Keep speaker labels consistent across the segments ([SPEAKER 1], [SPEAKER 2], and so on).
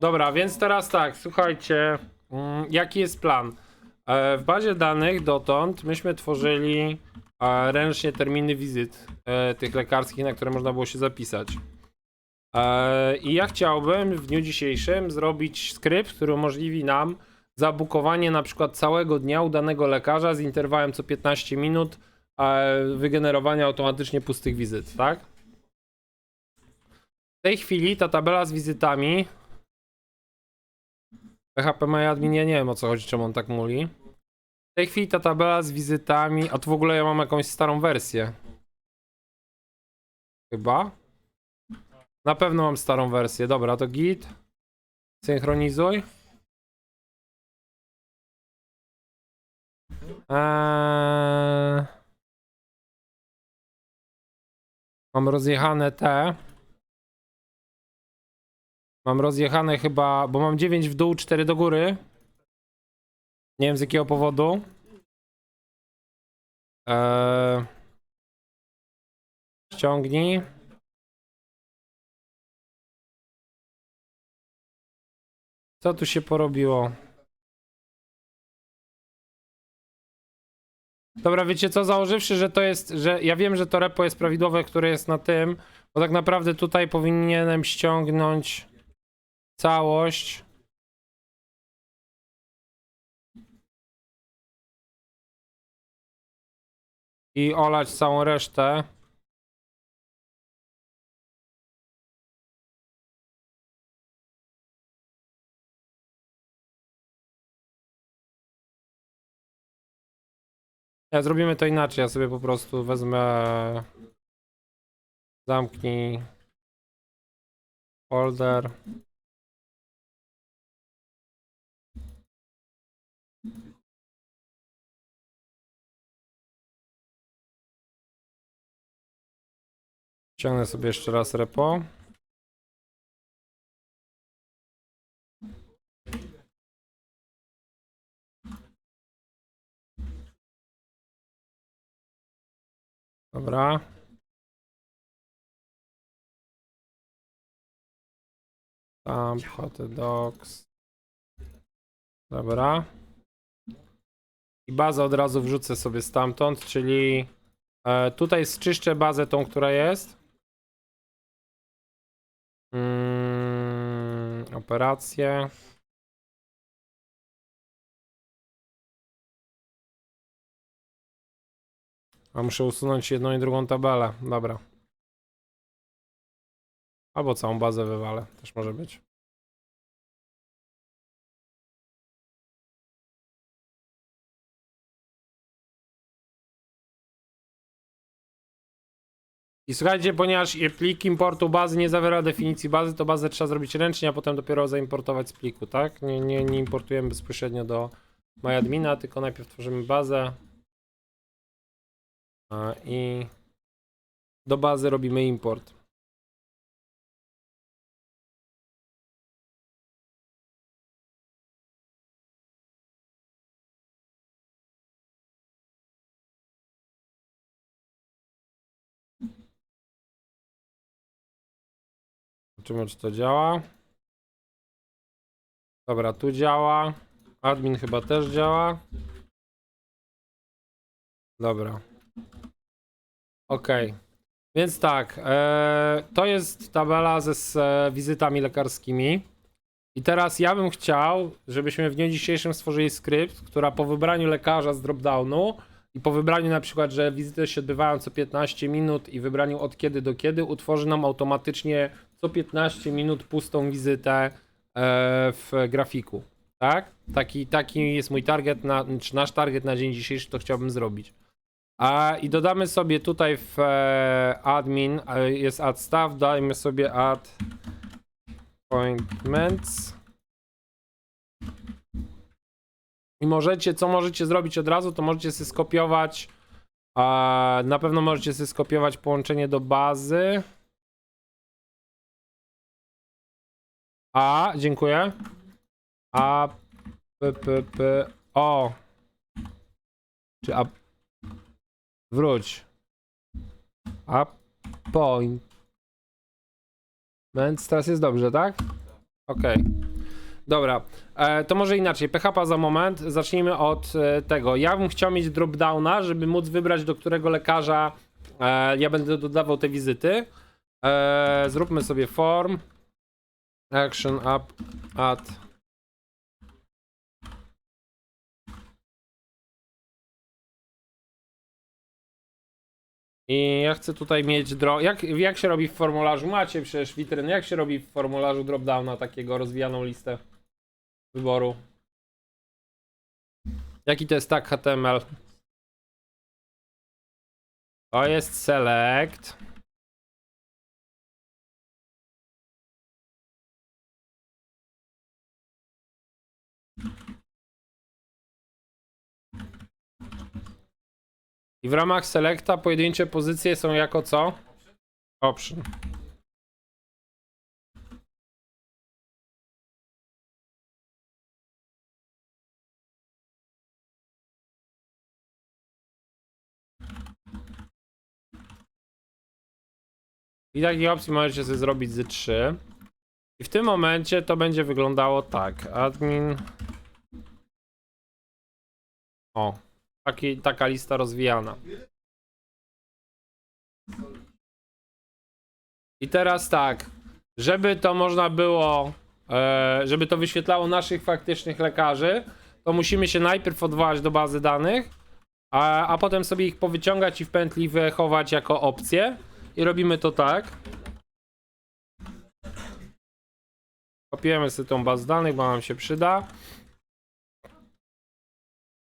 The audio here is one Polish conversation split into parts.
[SPEAKER 1] Dobra, więc teraz tak, słuchajcie, mm, jaki jest plan? E, W bazie danych dotąd myśmy tworzyli e, ręcznie terminy wizyt e, tych lekarskich, na które można było się zapisać. I ja chciałbym w dniu dzisiejszym zrobić skrypt, który umożliwi nam zabukowanie na przykład całego dnia u danego lekarza z interwałem co 15 minut, wygenerowania automatycznie pustych wizyt, tak? W tej chwili ta tabela z wizytami PHP MyAdmin, ja nie wiem o co chodzi, czemu on tak muli. W tej chwili ta tabela z wizytami, a tu w ogóle ja mam jakąś starą wersję. Chyba. Na pewno mam starą wersję. Dobra, to git. Synchronizuj. Eee... Mam rozjechane te. Mam rozjechane chyba, bo mam 9 w dół, 4 do góry. Nie wiem z jakiego powodu. Eee... Ściągnij. Co tu się porobiło? Dobra, wiecie co, założywszy, że to jest, że ja wiem, że to repo jest prawidłowe, które jest na tym, bo tak naprawdę tutaj powinienem ściągnąć całość. I olać całą resztę. Ja zrobimy to inaczej. Ja sobie po prostu wezmę. Zamknij folder. Ściągnę sobie jeszcze raz repo. Dobra. Tam, hot dogs. Dobra. I bazę od razu wrzucę sobie stamtąd, czyli e, tutaj zczyszczę bazę tą, która jest. Operacje. A muszę usunąć jedną i drugą tabelę. Dobra. Albo całą bazę wywalę. Też może być. I słuchajcie, ponieważ plik importu bazy nie zawiera definicji bazy, to bazę trzeba zrobić ręcznie, a potem dopiero zaimportować z pliku, tak? Nie, nie, nie importujemy bezpośrednio do MyAdmina, tylko najpierw tworzymy bazę. I do bazy robimy import. Zobaczymy, czy to działa. Dobra, tu działa. Admin chyba też działa. Dobra. Okej. Więc tak, e, to jest tabela ze z e, wizytami lekarskimi. I teraz ja bym chciał, żebyśmy w dniu dzisiejszym stworzyli skrypt, która po wybraniu lekarza z dropdownu i po wybraniu na przykład, że wizyty się odbywają co 15 minut i wybraniu od kiedy do kiedy, utworzy nam automatycznie co 15 minut pustą wizytę e, w grafiku. Tak? Taki, taki jest mój target, na, czy nasz target na dzień dzisiejszy, to chciałbym zrobić. A i dodamy sobie tutaj w e, admin, e, jest add staff, dajmy sobie add appointments. I możecie, co możecie zrobić od razu, to możecie sobie skopiować, na pewno możecie sobie skopiować połączenie do bazy. A, dziękuję. A, p, p, p, o. Czy a, Wróć. Appointments. Teraz jest dobrze, tak? Okej. Dobra, e, to może inaczej. PHP za moment. Zacznijmy od e, tego. Ja bym chciał mieć dropdowna, żeby móc wybrać, do którego lekarza e, ja będę dodawał te wizyty. E, zróbmy sobie form. Action up at. I ja chcę tutaj mieć dro... Jak, jak się robi w formularzu? Macie przecież witryn. Jak się robi w formularzu dropdowna takiego rozwijaną listę wyboru? Jaki to jest tak HTML? To jest select. I w ramach selecta pojedyncze pozycje są jako co? Option. I takiej opcji możecie sobie zrobić z 3. I w tym momencie to będzie wyglądało tak. Admin. O, taki, taka lista rozwijana. I teraz tak, żeby to można było, e, żeby to wyświetlało naszych faktycznych lekarzy, to musimy się najpierw odwołać do bazy danych, a, a potem sobie ich powyciągać i w pętli wychować jako opcję. I robimy to tak. Kopiujemy sobie tą bazę danych, bo nam się przyda.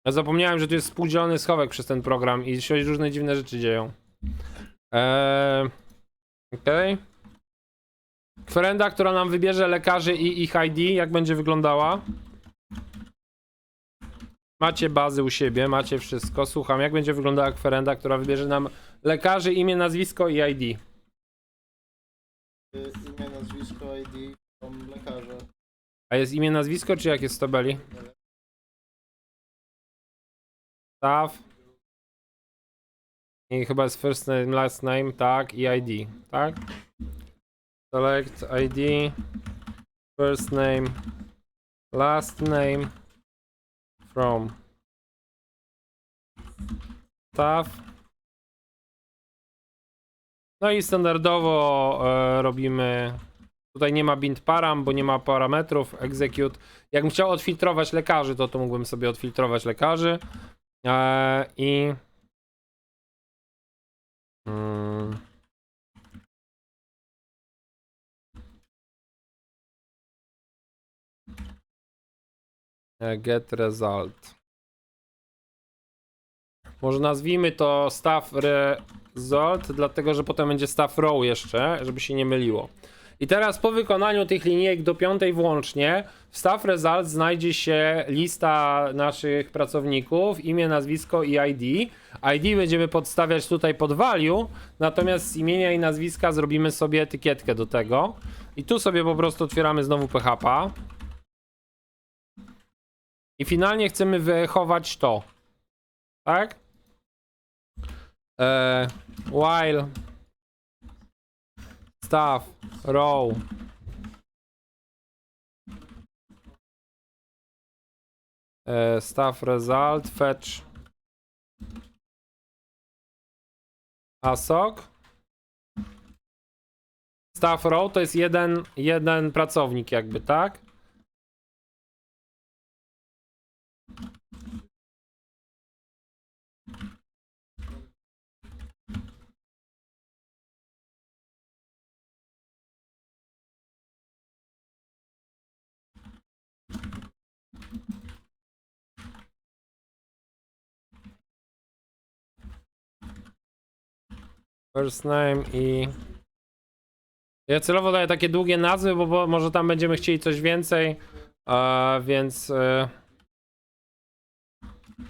[SPEAKER 1] Ja zapomniałem, że tu jest współdzielony schowek przez ten program i się różne dziwne rzeczy dzieją. Eee, Okej. Frenda, która nam wybierze lekarzy i ich ID, jak będzie wyglądała? Macie bazy u siebie, macie wszystko. Słucham, jak będzie wyglądała kwerenda, która wybierze nam lekarzy, imię, nazwisko i ID.
[SPEAKER 2] Imię, nazwisko, ID, są lekarze.
[SPEAKER 1] A jest imię, nazwisko, czy jak jest w tabeli? Staff. I chyba jest first name, last name, tak, i ID, tak? Select ID, first name, last name, from staff. No i standardowo e, robimy Tutaj nie ma bind param, bo nie ma parametrów. Execute. Jakbym chciał odfiltrować lekarzy, to to mógłbym sobie odfiltrować lekarzy. Eee, I. Mm. E, Get result. Może nazwijmy to staff result, dlatego że potem będzie staff row jeszcze, żeby się nie myliło. I teraz po wykonaniu tych linijek do piątej włącznie w staff result znajdzie się lista naszych pracowników, imię, nazwisko i ID. ID będziemy podstawiać tutaj pod value, natomiast z imienia i nazwiska zrobimy sobie etykietkę do tego. I tu sobie po prostu otwieramy znowu PHP. I finalnie chcemy wychować to. Tak? Eee, while staff row. E, staff result fetch. Asok staff row to jest jeden, jeden pracownik jakby, tak? First name i. Ja celowo daję takie długie nazwy, bo, bo może tam będziemy chcieli coś więcej. e, więc.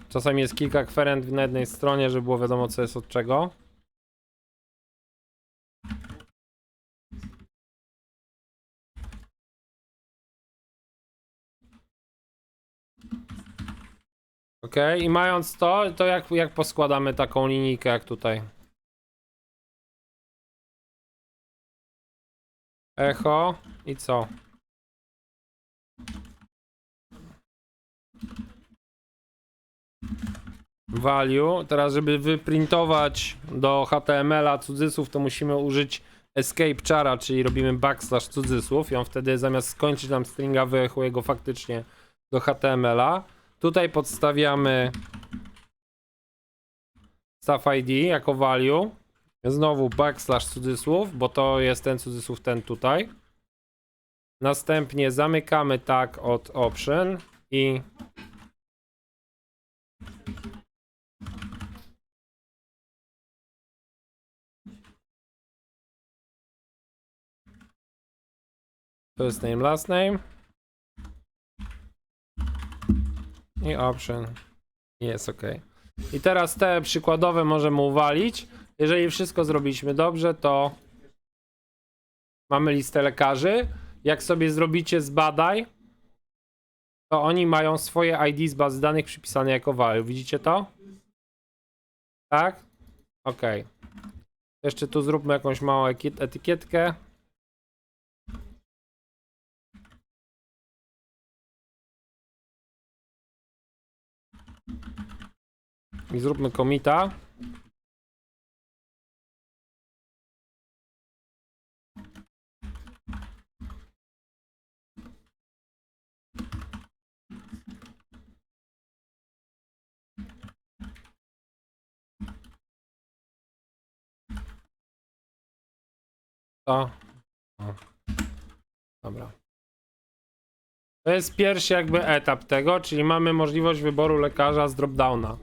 [SPEAKER 1] czasami jest kilka kwerent na jednej stronie, żeby było wiadomo, co jest od czego. Ok, i mając to, to jak, jak poskładamy taką linijkę jak tutaj? Echo i co? Value. Teraz, żeby wyprintować do HTML-a cudzysłów, to musimy użyć escape chara, czyli robimy backslash cudzysłów i on wtedy zamiast skończyć nam stringa wyechuje go faktycznie do HTML-a. Tutaj podstawiamy staff ID jako value. Znowu backslash cudzysłów, bo to jest ten cudzysłów ten tutaj. Następnie zamykamy tag od option i first name, last name i option jest ok. I teraz te przykładowe możemy uwalić. Jeżeli wszystko zrobiliśmy dobrze, to mamy listę lekarzy. Jak sobie zrobicie zbadaj, to oni mają swoje ID z bazy danych przypisane jako value. Widzicie to? Tak? Ok. Jeszcze tu zróbmy jakąś małą etykietkę. I zróbmy komita. To. O. Dobra. To jest pierwszy jakby etap tego, czyli mamy możliwość wyboru lekarza z dropdowna.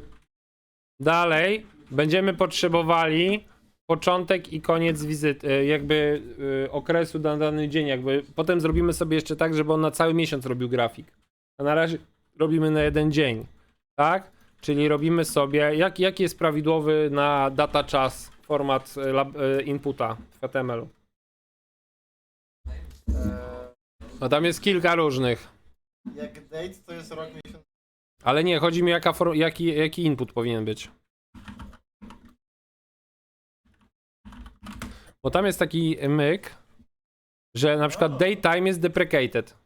[SPEAKER 1] Dalej będziemy potrzebowali początek i koniec wizyty, jakby y, okresu na dany dzień, jakby potem zrobimy sobie jeszcze tak, żeby on na cały miesiąc robił grafik. A na razie robimy na jeden dzień, tak? Czyli robimy sobie, jak, jaki jest prawidłowy na data czas format y, lab, y, inputa w HTML-u?
[SPEAKER 2] Eee,
[SPEAKER 1] No tam jest kilka różnych,
[SPEAKER 2] jak date to jest rok, miesiąc.
[SPEAKER 1] ale nie, chodzi mi jaka for, jaki, jaki input powinien być. Bo tam jest taki myk, że na przykład date time jest deprecated.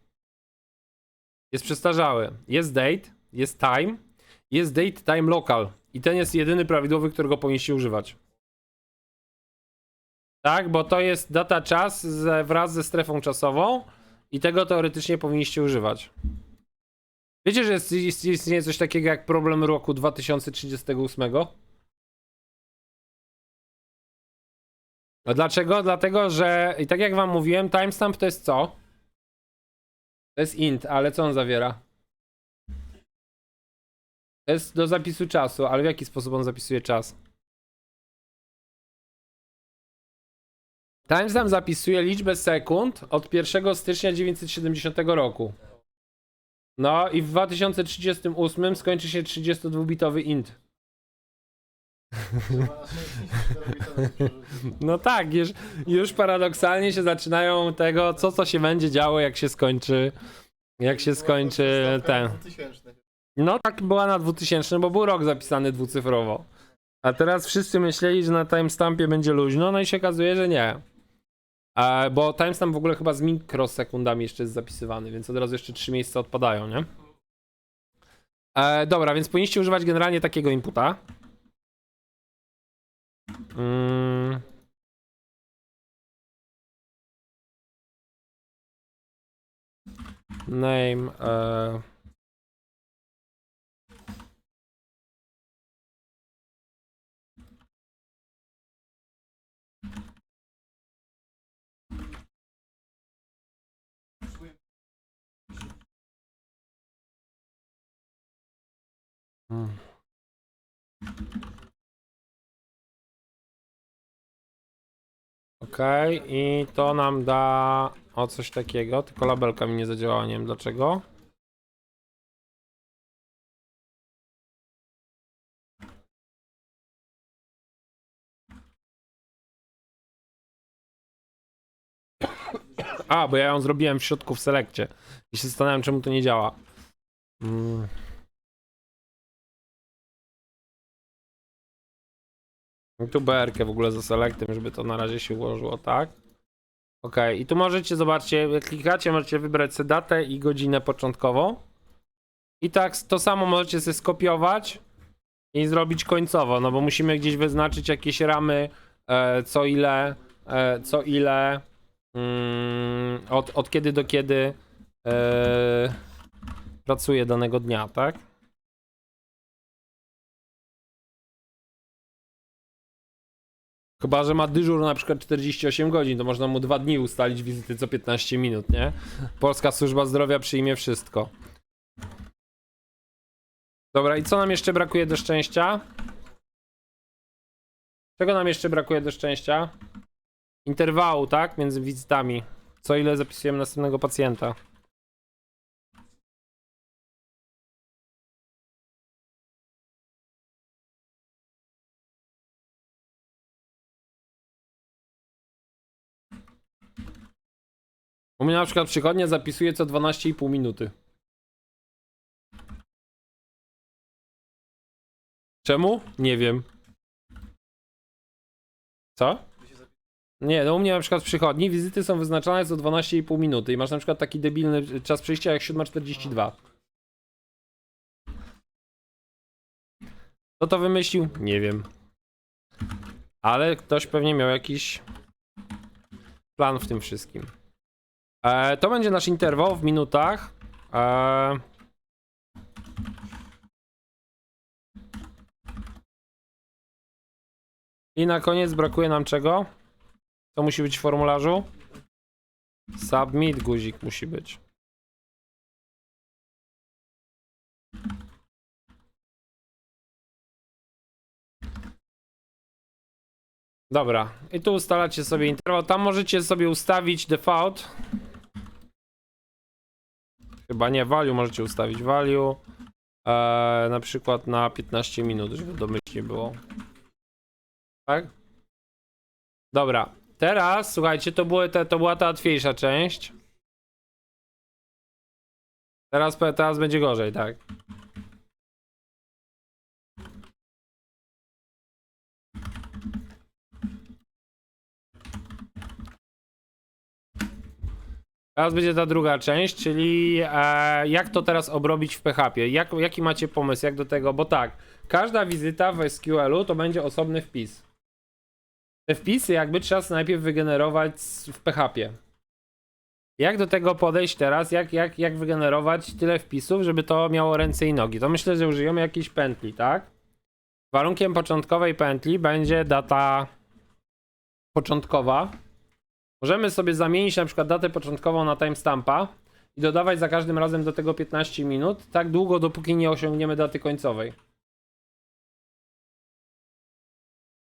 [SPEAKER 1] Jest przestarzały. Jest date, jest time, jest date time local. I ten jest jedyny prawidłowy, którego powinniście używać. Tak, bo to jest data czas ze, wraz ze strefą czasową i tego teoretycznie powinniście używać. Wiecie, że jest, ist- istnieje coś takiego jak problem roku 2038? A dlaczego? Dlatego, że i tak jak wam mówiłem, timestamp to jest co? To jest int, ale co on zawiera? To jest do zapisu czasu, ale w jaki sposób on zapisuje czas? Timestamp zapisuje liczbę sekund od 1 stycznia 970 roku. No i w 2038 skończy się 32-bitowy int.
[SPEAKER 2] Trzeba na szczęście 4-bitowy przerzucić.
[SPEAKER 1] No tak, już, już paradoksalnie się zaczynają tego, co co się będzie działo, jak się skończy, jak się skończy ten.
[SPEAKER 2] na 2000.
[SPEAKER 1] No tak była na 2000, bo był rok zapisany dwucyfrowo. A teraz wszyscy myśleli, że na timestampie będzie luźno, no i się okazuje, że nie. E, bo timestamp w ogóle chyba z mikrosekundami jeszcze jest zapisywany, więc od razu jeszcze trzy miejsca odpadają, nie? E, dobra, więc powinniście używać generalnie takiego inputa. Mm. Name. E, Mm. Okej, i to nam da o coś takiego, tylko labelka mi nie zadziałała, nie wiem dlaczego. A, bo ja ją zrobiłem w środku w selekcie i się zastanawiam czemu to nie działa. Mm. Tu BR-kę w ogóle za selektem, żeby to na razie się ułożyło, tak? Ok, i tu możecie, zobaczcie, jak klikacie, możecie wybrać sobie datę i godzinę początkową. I tak to samo możecie sobie skopiować i zrobić końcowo, no bo musimy gdzieś wyznaczyć jakieś ramy, e, co ile, e, co ile, mm, od, od kiedy do kiedy e, pracuje danego dnia, tak? Chyba, że ma dyżur na przykład 48 godzin, to można mu dwa dni ustalić wizyty co 15 minut, nie? Polska Służba Zdrowia przyjmie wszystko. Dobra, i co nam jeszcze brakuje do szczęścia? Czego nam jeszcze brakuje do szczęścia? Interwału, tak? Między wizytami. Co ile zapisujemy następnego pacjenta. U mnie na przykład przychodnia zapisuje co 12,5 minuty. Czemu? Nie wiem. Co? Nie, no u mnie na przykład w przychodni wizyty są wyznaczane co 12,5 minuty i masz na przykład taki debilny czas przyjścia jak 7.42. Kto to wymyślił? Nie wiem. Ale ktoś pewnie miał jakiś plan w tym wszystkim. E, to będzie nasz interwał w minutach. E, I na koniec brakuje nam czego? Co musi być w formularzu? Submit guzik musi być. Dobra, i tu ustalacie sobie interwał. Tam możecie sobie ustawić default. Chyba nie, value możecie ustawić value. Na przykład na 15 minut, żeby domyślnie było. Tak? Dobra, teraz słuchajcie, to, były te, to była ta łatwiejsza część. Teraz, teraz będzie gorzej, tak. Teraz będzie ta druga część, czyli e, jak to teraz obrobić w PHP. Jak, jaki macie pomysł, jak do tego? Bo tak, każda wizyta w SQL-u to będzie osobny wpis. Te wpisy jakby trzeba najpierw wygenerować w PHP. Jak do tego podejść teraz? Jak, jak, jak wygenerować tyle wpisów, żeby to miało ręce i nogi? To myślę, że użyjemy jakiejś pętli, tak? Warunkiem początkowej pętli będzie data początkowa. Możemy sobie zamienić na przykład datę początkową na timestampa i dodawać za każdym razem do tego 15 minut, tak długo, dopóki nie osiągniemy daty końcowej.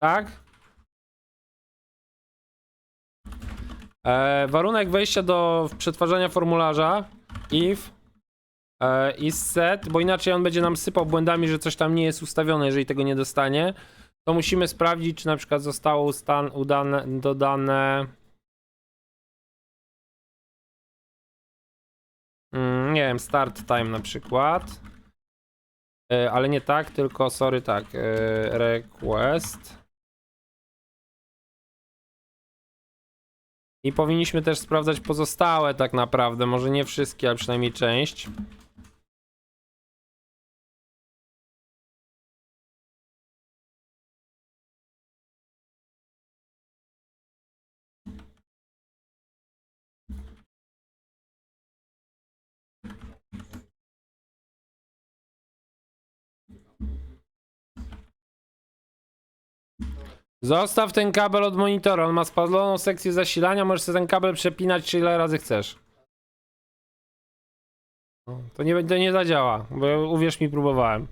[SPEAKER 1] Tak? E, warunek wejścia do przetwarzania formularza if e, is set, bo inaczej on będzie nam sypał błędami, że coś tam nie jest ustawione, jeżeli tego nie dostanie. To musimy sprawdzić, czy na przykład zostało ustan- udane, dodane. Mm, nie wiem, start time na przykład. E, ale nie tak, tylko sorry, tak. E, request. I powinniśmy też sprawdzać pozostałe tak naprawdę, może nie wszystkie, ale przynajmniej część. Zostaw ten kabel od monitora, on ma spaloną sekcję zasilania, możesz sobie ten kabel przepinać ile razy chcesz. No, To nie, to nie zadziała, bo uwierz mi, próbowałem.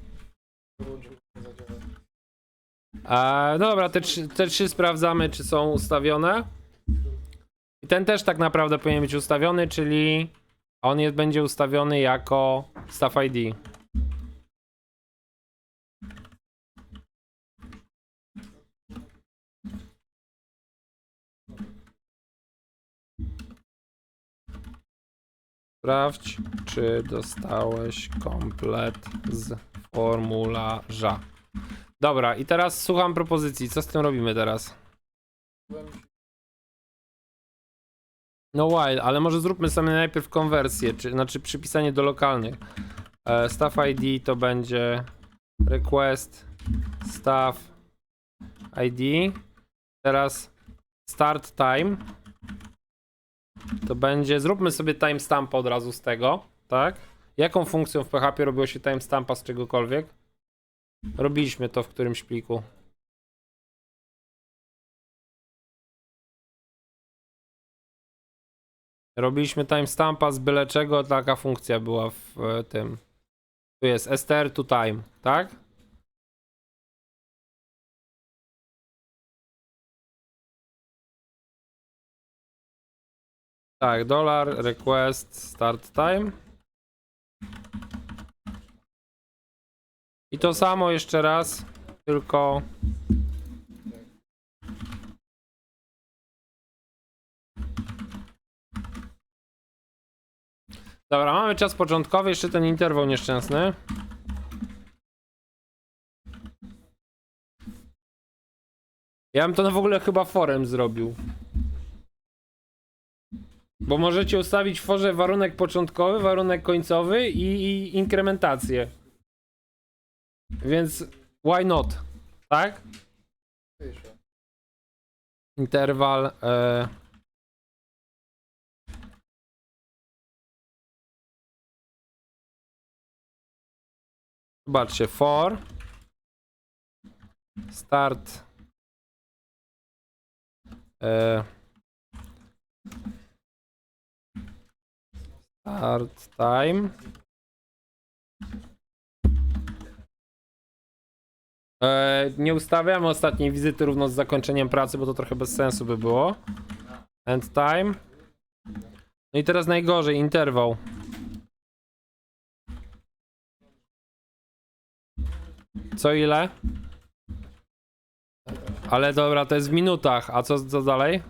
[SPEAKER 1] E, dobra, te te trzy sprawdzamy, czy są ustawione. I ten też tak naprawdę powinien być ustawiony, czyli on jest, będzie ustawiony jako Staff ID. Sprawdź, czy dostałeś komplet z formularza. Dobra, i teraz słucham propozycji. Co z tym robimy teraz? No while, ale może zróbmy sobie najpierw konwersję, czy, znaczy przypisanie do lokalnych. E, staff ID to będzie request staff ID. Teraz start time. To będzie, zróbmy sobie timestampa od razu z tego, tak? Jaką funkcją w PHP robiło się timestampa z czegokolwiek? Robiliśmy to w którymś pliku. Robiliśmy timestampa z byle czego, taka funkcja była w e, tym. Tu jest str to time, tak? Tak, dollar request start time. I to samo jeszcze raz, tylko Dobra, mamy czas początkowy, jeszcze ten interwał nieszczęsny. Ja bym to na w ogóle chyba forem zrobił. Bo możecie ustawić w forze warunek początkowy, warunek końcowy i, i inkrementację. Więc why not? Tak? Interwal. E... Zobaczcie, for start e... start time e... nie ustawiamy ostatniej wizyty równo z zakończeniem pracy, bo to trochę bez sensu by było end time no i teraz najgorzej, interwał Co ile? Ale dobra, to jest w minutach. A co, co dalej?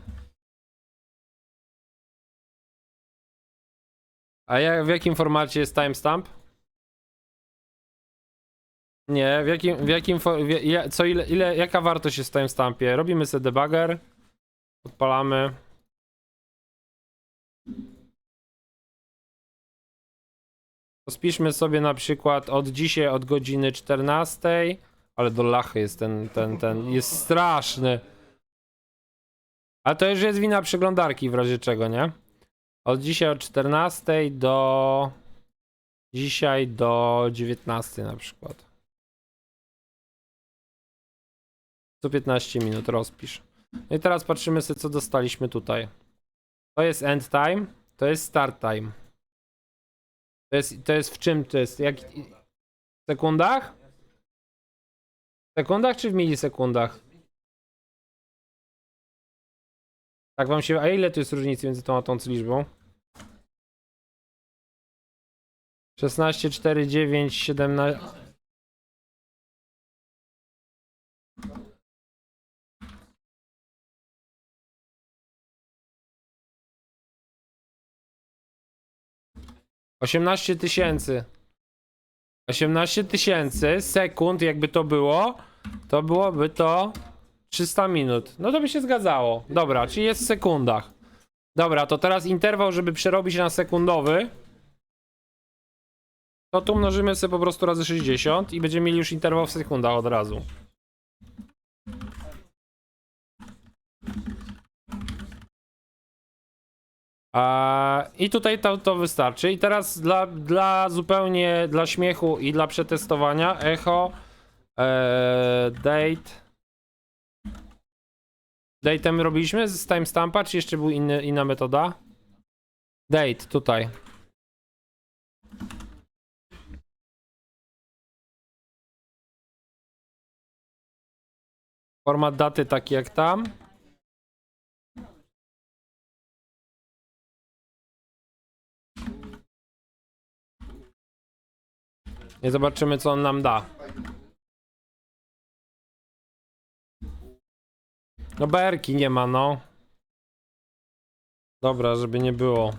[SPEAKER 1] A w jakim formacie jest timestamp? Nie, w jakim, w jakim, w, co ile, ile, jaka wartość jest w timestampie? Robimy sobie debugger, odpalamy. Spiszmy sobie na przykład od dzisiaj, od godziny 14, ale do lachy jest ten, ten, ten, jest straszny. A to już jest wina przeglądarki w razie czego, nie? Od dzisiaj od 14 do dzisiaj do 19 na przykład. Co 15 minut rozpisz. No i teraz patrzymy sobie co dostaliśmy tutaj. To jest end time, to jest start time. To jest, to jest w czym to jest? Jak, w sekundach? W sekundach czy w milisekundach? Tak wam się. A ile tu jest różnicy między tą a tą liczbą? 16, 4, 9, 17. Osiemnaście tysięcy. 18 tysięcy sekund, jakby to było, to byłoby to 300 minut. No to by się zgadzało. Dobra, czyli jest w sekundach. Dobra, to teraz interwał, żeby przerobić na sekundowy. To tu mnożymy sobie po prostu razy 60 i będziemy mieli już interwał w sekundach od razu. I tutaj to, to wystarczy. I teraz dla, dla zupełnie dla śmiechu i dla przetestowania echo e, date. Date'em robiliśmy z timestampa, czy jeszcze był inny, inna metoda? Date, tutaj. Format daty taki jak tam. I zobaczymy, co on nam da. No berki nie ma, no. Dobra, żeby nie było.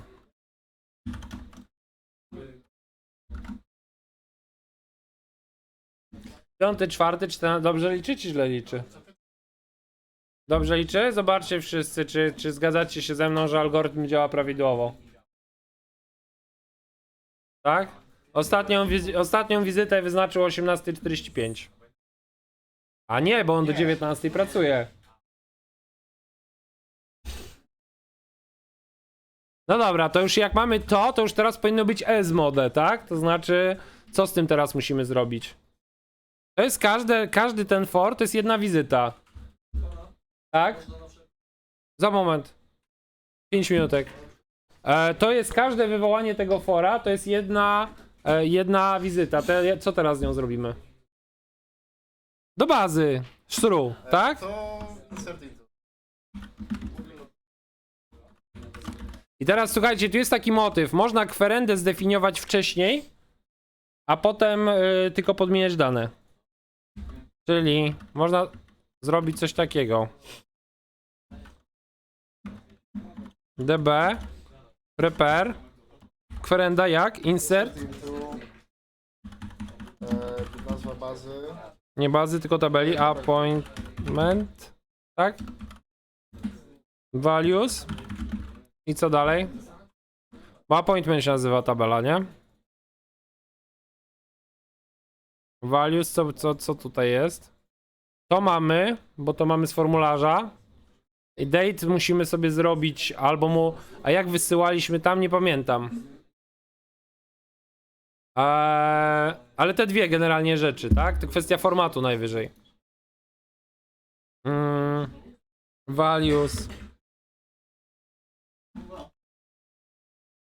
[SPEAKER 1] Piąty, czwarty, czternasty. Dobrze liczy, czy źle liczy? Dobrze liczy? Zobaczcie wszyscy, czy, czy zgadzacie się ze mną, że algorytm działa prawidłowo. Tak? Ostatnią, wizy- ostatnią wizytę wyznaczył 18.45. A nie, bo on do
[SPEAKER 2] Nie.
[SPEAKER 1] 19 pracuje. No dobra, to już jak mamy to, to już teraz powinno być S-mode, tak? To znaczy, co z tym teraz musimy zrobić? To jest każde, każdy ten for, to jest jedna wizyta. Tak? Za moment. 5 minutek. E, to jest każde wywołanie tego fora, to jest jedna, e, jedna wizyta. Te, co teraz z nią zrobimy? Do bazy. Sztru,
[SPEAKER 2] E,
[SPEAKER 1] tak?
[SPEAKER 2] To insert into.
[SPEAKER 1] I teraz słuchajcie, tu jest taki motyw. Można kwerendę zdefiniować wcześniej, a potem y, tylko podmieniać dane. Czyli można zrobić coś takiego. db prepare kwerenda jak? Insert?
[SPEAKER 2] into. E, nazwa bazy.
[SPEAKER 1] Nie bazy, tylko tabeli. Appointment. Tak? Values. I co dalej? Bo appointment się nazywa tabela, nie? Values, co, co, co tutaj jest? To mamy, bo to mamy z formularza. I date musimy sobie zrobić albo mu. A jak wysyłaliśmy tam, nie pamiętam. Eee, ale te dwie generalnie rzeczy, tak? To kwestia formatu najwyżej. Mm, values.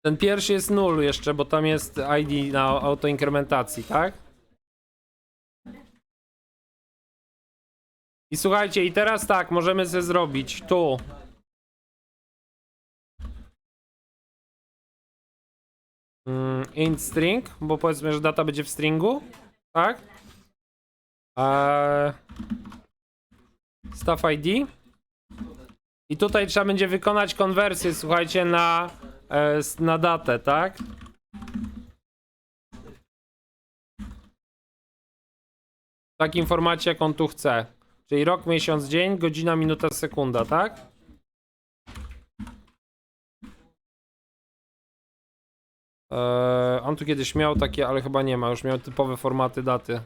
[SPEAKER 1] Ten pierwszy jest null jeszcze, bo tam jest ID na autoinkrementacji, tak? I słuchajcie, i teraz tak, możemy sobie zrobić tu. Mm, int string, bo powiedzmy, że data będzie w stringu, tak? Eee, staff ID. I tutaj trzeba będzie wykonać konwersję, słuchajcie, na, e, na datę, tak? W takim formacie, jak on tu chce. Czyli rok, miesiąc, dzień, godzina, minuta, sekunda, tak? Eee, on tu kiedyś miał takie, ale chyba nie ma, już miał typowe formaty daty.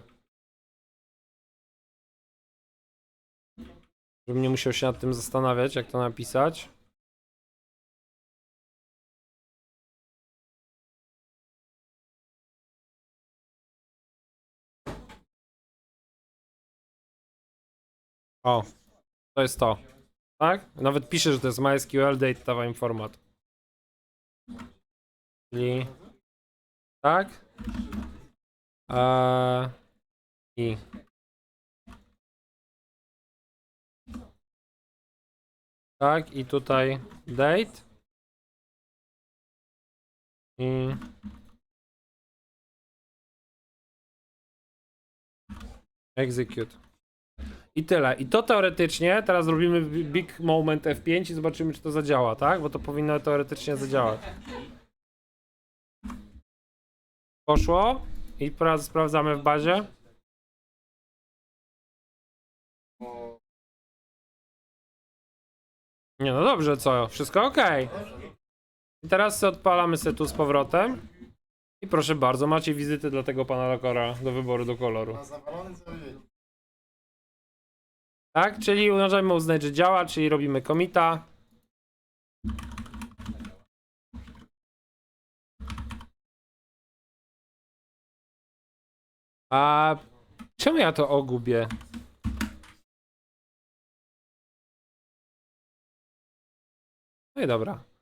[SPEAKER 1] Żebym nie musiał się nad tym zastanawiać, jak to napisać. O, to jest to. Tak? Nawet pisze, że to jest MySQL date time format. Czyli tak? Eee, I tak, i tutaj date. I execute. I tyle. I to teoretycznie, teraz zrobimy bi- big moment F5 i zobaczymy, czy to zadziała, tak? Bo to powinno teoretycznie zadziałać. Poszło. I teraz sprawdzamy w bazie. Nie, no dobrze, co? Wszystko ok. I teraz odpalamy se tu z powrotem. I proszę bardzo, macie wizyty dla tego pana Lokora do wyboru do koloru. Tak? Czyli możemy uznać, że działa, czyli robimy komita. A czemu ja to ogubię? No i dobra.